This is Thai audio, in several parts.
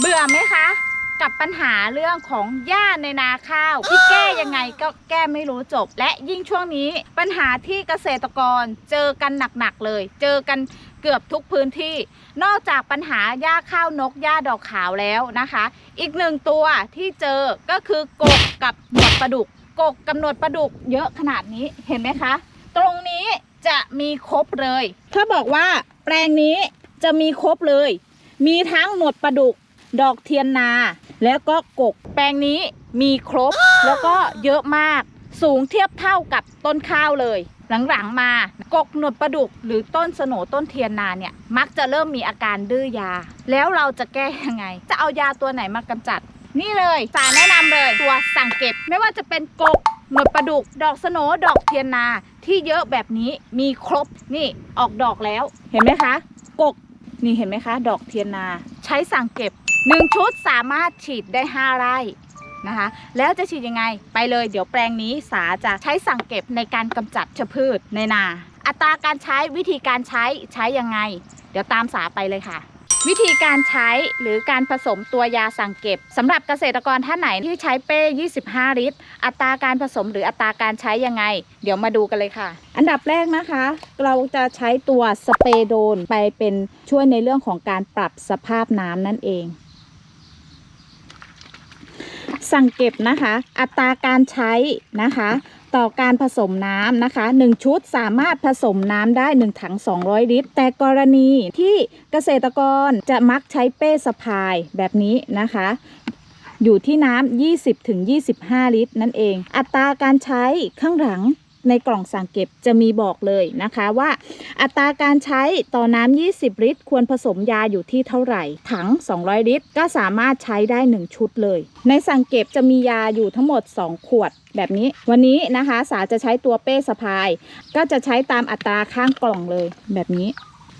เบื่อไหมคะ กับปัญหาเรื่องของหญ้าในนาข้าว ที่แก้ยังไงก็แก้ไม่รู้จบ และยิ่งช่วงนี้ปัญหาที่เกษตรกรเจอกันหนักๆเลย เจอกันเกือบทุกพื้นที่ นอกจากปัญหาหญ้าข้าวนกหญ้าดอกขาวแล้วนะคะ อีกหนึ่งตัวที่เจอก็คือกกกับหนวดปลาดุกกกกับหนวดปลาดุกเยอะขนาดนี้เห็นไหมคะ ตรงนี้จะมีครบเลย ถ้าบอกว่าแปลงนี้จะมีครบเลย มีทั้งหนวดปลาดุก ดอกเทียนนา แล้วก็กก แปลงนี้มีครบ แล้วก็เยอะมาก สูงเทียบเท่ากับต้นข้าวเลย หลังๆมากกหนวดปลาดุกหรือต้นสโหนต้นเทียนนาเนี่ย มักจะเริ่มมีอาการดื้อยา แล้วเราจะแก้ยังไง จะเอายาตัวไหนมากำจัด นี่เลยสารแนะนำเลยตัวสั่งเก็บ ไม่ว่าจะเป็นกกหนวดปลาดุก ดอกสโหนดอกเทียนนาที่เยอะแบบนี้มีครบนี่ออกดอกแล้วเห็นไหมคะ กกนี่เห็นไหมคะ ดอกเทียนนา ใช้สั่งเก็บ 1 ชุดสามารถฉีดได้ 5 ไร่นะคะ แล้วจะฉีดยังไงไปเลย เดี๋ยวแปลงนี้สาจะใช้สั่งเก็บในการกำจัดเชื้อพืชในนา อัตราการใช้วิธีการใช้ใช้ยังไง เดี๋ยวตามสาไปเลยค่ะวิธีการใช้หรือการผสมตัวยาสั่งเก็บสำหรับเกษตรกรท่านไหนที่ใช้เป้ 25 ลิตร อัตราการผสมหรืออัตราการใช้ยังไง เดี๋ยวมาดูกันเลยค่ะ อันดับแรกนะคะ เราจะใช้ตัวสเปย์โดนไปเป็นช่วยในเรื่องของการปรับสภาพน้ำนั่นเอง สั่งเก็บนะคะ อัตราการใช้นะคะ ต่อการผสมน้ำนะคะ 1 ชุดสามารถผสมน้ำได้ 1 ถัง 200 ลิตร แต่กรณีที่เกษตรกรจะมักใช้เป้สะพายแบบนี้นะคะ อยู่ที่น้ำ20ถึง25 ลิตรนั่นเอง อัตราการใช้ข้างหลัง ในกล่องสั่งเก็บจะมีบอกเลยนะคะว่า อัตราการใช้ต่อน้ำ 20 ลิตร ควรผสมยาอยู่ที่เท่าไหร่ ถัง 200 ลิตร ก็สามารถใช้ได้ 1 ชุดเลย ในสั่งเก็บจะมียาอยู่ทั้งหมด 2 ขวดแบบนี้ วันนี้นะคะสาจะใช้ตัวเป้สะพาย ก็จะใช้ตามอัตราข้างกล่องเลยแบบนี้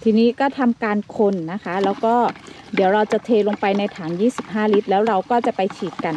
ทีนี้ก็ทำการคนนะคะ แล้วก็เดี๋ยวเราจะเทลงไปในถัง 25 ลิตร แล้วเราก็จะไปฉีดกัน